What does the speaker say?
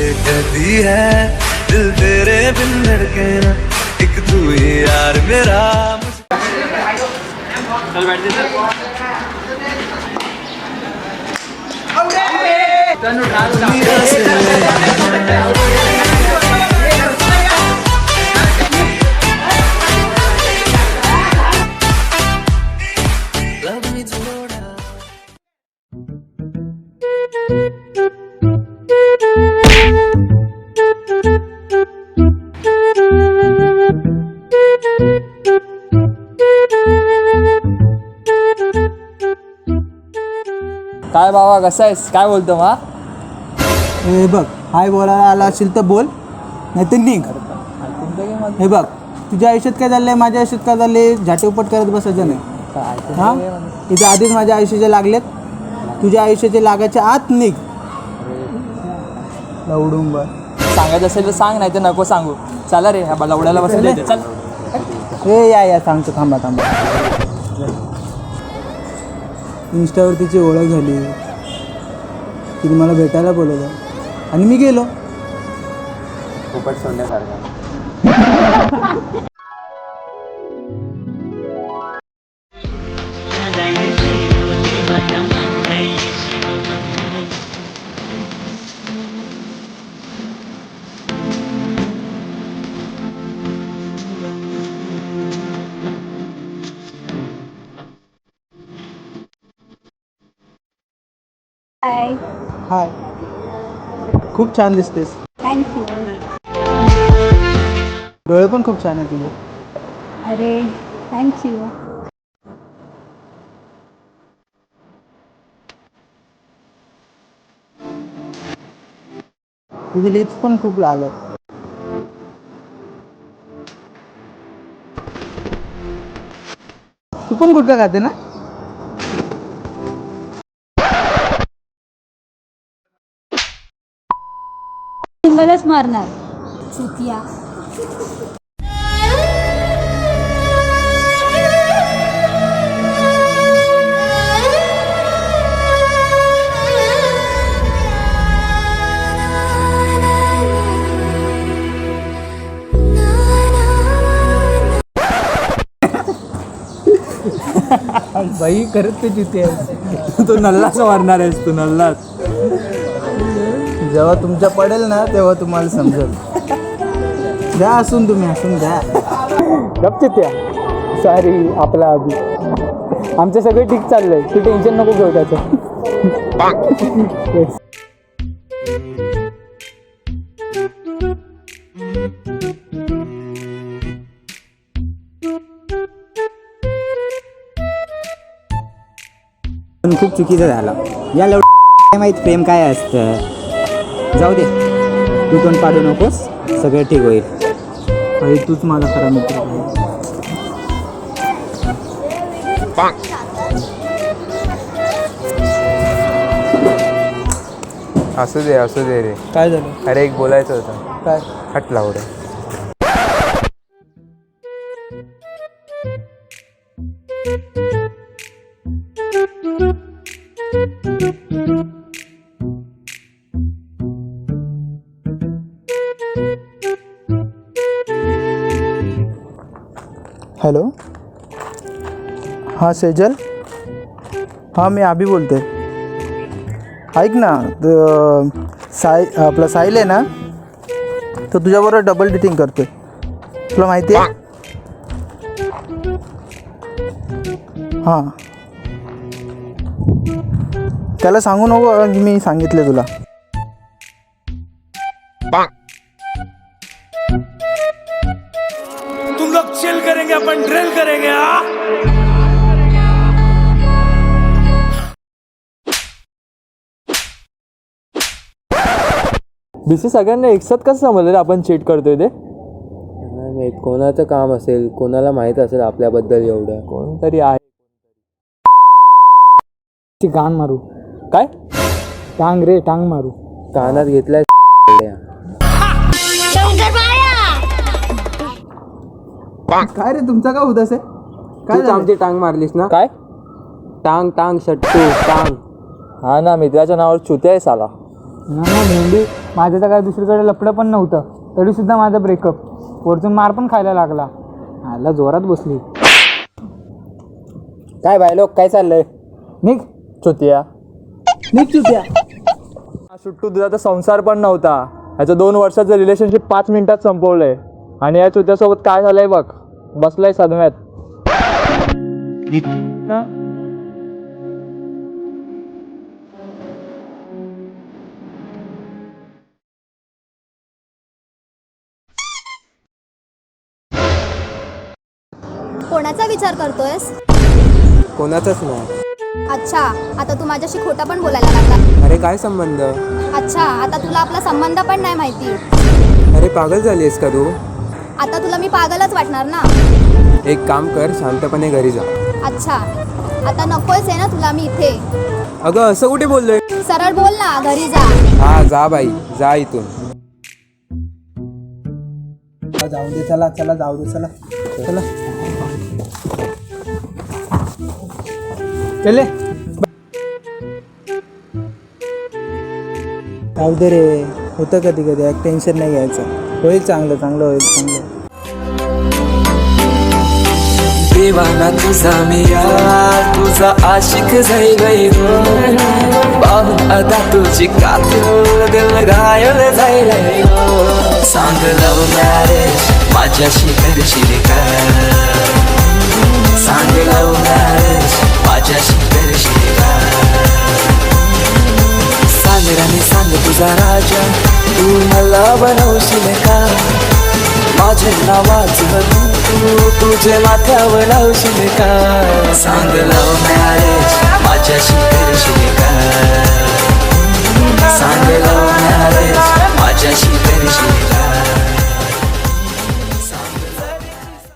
ये कहती है दिल तेरे बिन धड़के ना एक तू ही यार मेरा। दुनिया से Love me थोड़ा काय बाबा कसा आहेस? काय बोलतो मा? हे बघ हाय बोलायला आला असेल तर बोल नाही तर निघ. हे बघ तुझ्या आयुष्यात काय झालंय? माझ्या आयुष्यात काय झाले झाटेपट करत बसायचं नाही. हां? इथे आधीच माझ्या आयुष्याचे लागलेत. तुझ्या आयुष्याचे लागायच्या आत निघ. लवडून बघ सांगायचं असेल तर सांग नाही तर नको सांगू. चला रे ह्या लवड्याला बसले चल. हे या या सांगतो थांबा थांबा. इन्स्टावर तिची ओळख झाली तिने मला भेटायला बोलवलं. आणि मी गेलो. हाय हाय खूप छान दिसतेस. थँक्यू डोळे पण खूप छान आहे तुझे. अरे थँक्यू तुझे लिप्स पण खूप लाल आहेत. तू पण गुटखा खाते ना? मलाच मारणार. चुतिया. बाई करत ते जिथे तू नल्लाच मारणार आहेस तू नल्लाच जेव्हा तुमच्या पडेल ना तेव्हा तुम्हाला समजेल. द्या असून तुम्ही असून द्या. गपचे त्या सॉरी आपला अभि आमचं सगळं ठीक चाललंय. तू टेन्शन नको घेऊ त्याचं. पण खूप चुकीचं झालं. या लव काय माहीत प्रेम काय असतं? जाऊ दे. तू पण पाडू नकोस. सगळं ठीक होईल. बाई तूच माझा खरा मित्र आहे. असू दे असू दे रे. काय झालं? अरे एक बोलायचं होतं. काय? हट लावडं हॅलो? हां सेजल? हां मी आभी बोलते. ऐक ना साय आपला साहिल आहे ना तो तुझ्याबरोबर डबल डेटिंग करतोय. तुला माहिती आहे? हां. त्याला सांगू नको मी सांगितले तुला. लोग चिल करेंगे अपन ड्रिल करेंगे हाँ बीसी सगळ्यांना एकसाथ कसं समजलं रे आपण चीट करतोय ते? नाही माहीत कोणाचं काम असेल कोणाला माहीत असेल आपल्याबद्दल एवढं. कोणतरी आहे. ती गाण मारू. काय? टांग रे टांग मारू. कानात घेतलाय काय रे तुमचा का उदास आहे? काय झालं? आमची टांग मारलीस ना? काय? टांग टांग शट्टू टांग. हा ना मित्राच्या नावावर चुत्या आहे साला. ना भेंडी माझं तर काय दुसरीकडे लपडं पण नव्हतं. तरीसुद्धा माझा ब्रेकअप वरतून मार पण खायला लागला. आला जोरात बसली. काय भाई लोक काय चाललंय? निघ. चुतिया निघ चुत्या सुट्टू तुझा तर संसार पण नव्हता. ह्याचं दोन वर्षाचं रिलेशनशिप पाच मिनिटात संपवलंय. आणि या चुत्यासोबत काय झालंय बघ? बसलाय सदम्यात. ना? कोणाचा विचार करतोयस? कोणाचाच नाही. अच्छा आता तू माझ्याशी खोटा पण बोलायला लागला. अरे काय संबंध? अच्छा आता तुला आपला संबंध पण नाही माहिती. अरे पागल झालीस का तू? आता तुला मी पागलच वाटणार ना? एक काम कर शांतपणे घरी जा. अच्छा. आता नकोयच आहे ना तुला मी इथे? अगं असं कुठे बोललोय? सरळ बोल ना घरी जा. हा जा बाई जा इथून. जाऊ दे चला चला जाऊ दे चला. चला. चले जाऊ दे रे. होतं कधी कधी टेन्शन नाही घ्यायचं. होईल चांगलं चांगलं होईल चांगलं. दिवाना तुझा मी यार तुझा आशिक झाई गो पाहून आता तुझी कातूर दिल घायल झालंय सांग लव मॅरेज माझ्याशी करशील का सांग लव मॅरेज माझ्याशी करशील का सांग राणी सांग तुझा राजा तू मला बनवशील का? माझे नावाचं तू तुझे माथ्यावर लावशील का सांग लव मॅरेज माझ्याशी करशील का सांग लव मॅरेज माझ्याशी करशील का